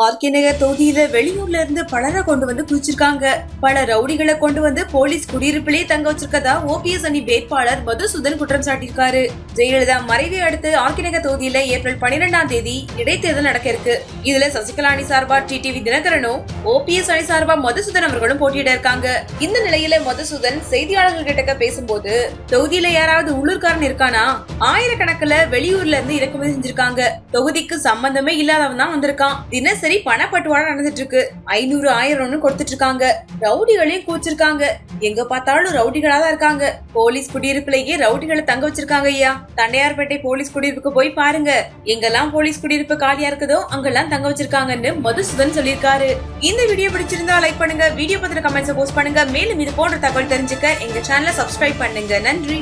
RK நகர் தொகுதியில வெளியூர்ல இருந்து பலரை கொண்டு வந்து குதிச்சிருக்காங்க பல ரவுடிகளை கொண்டு வந்து போலீஸ் குடியிருப்பிலே தங்க வச்சிருக்கதா ஓபிஎஸ் அணி வேட்பாளர் மதுசூதன் குற்றம் சாட்டியிருக்காரு. ஜெயலலிதா மறைவை அடுத்து ஆர்கே நகர் தொகுதியில ஏப்ரல் பன்னிரெண்டாம் தேதி இடைத்தேர்தல் நடக்க இருக்கு. இதுல சசிகலா அணி சார்பா டிடிவி தினகரனும் ஓபிஎஸ் அணி சார்பா மதுசூதன் அவர்களும் போட்டியிட இருக்காங்க. இந்த நிலையில மதுசூதன் செய்தியாளர்கள் கிட்ட பேசும்போது தொகுதியில யாராவது உள்ளூர்காரன் இருக்கானா? ஆயிரக்கணக்கில் வெளியூர்ல இருந்து இறக்குமதி செஞ்சிருக்காங்க. தொகுதிக்கு சம்பந்தமே இல்லாதவன் தான் வந்திருக்கான். தினசரி பணப்பட்டுவாடா நடந்துட்டு இருக்கு ஐநூறு ஆயிரம்னு கொடுத்துட்டு இருக்காங்க ரவுடிகளையும் கூச்சிருக்காங்க. எங்க பார்த்தாலும் ரவுடிகளா தான் இருக்காங்க. போலீஸ் குடியிருப்புலயே ரவுடிகளை தங்க வச்சிருக்காங்க ஐயா. தண்டையார்பேட்டை போலீஸ் குடியிருப்புக்கு போய் பாருங்க. எங்கெல்லாம் போலீஸ் குடியிருப்பு காலியா இருக்குதோ அங்கெல்லாம் தங்க வச்சிருக்காங்கன்னு மதுசூதன் சொல்லியிருக்காரு. இந்த வீடியோ பிடிச்சிருந்தா லைக் பண்ணுங்க. வீடியோ பத்தின கமெண்ட்ஸ் போஸ்ட் பண்ணுங்க. மேலும் இது போன்ற தகவல் தெரிஞ்சுக்க எங்க சேனலை சப்ஸ்கிரைப் பண்ணுங்க. நன்றி.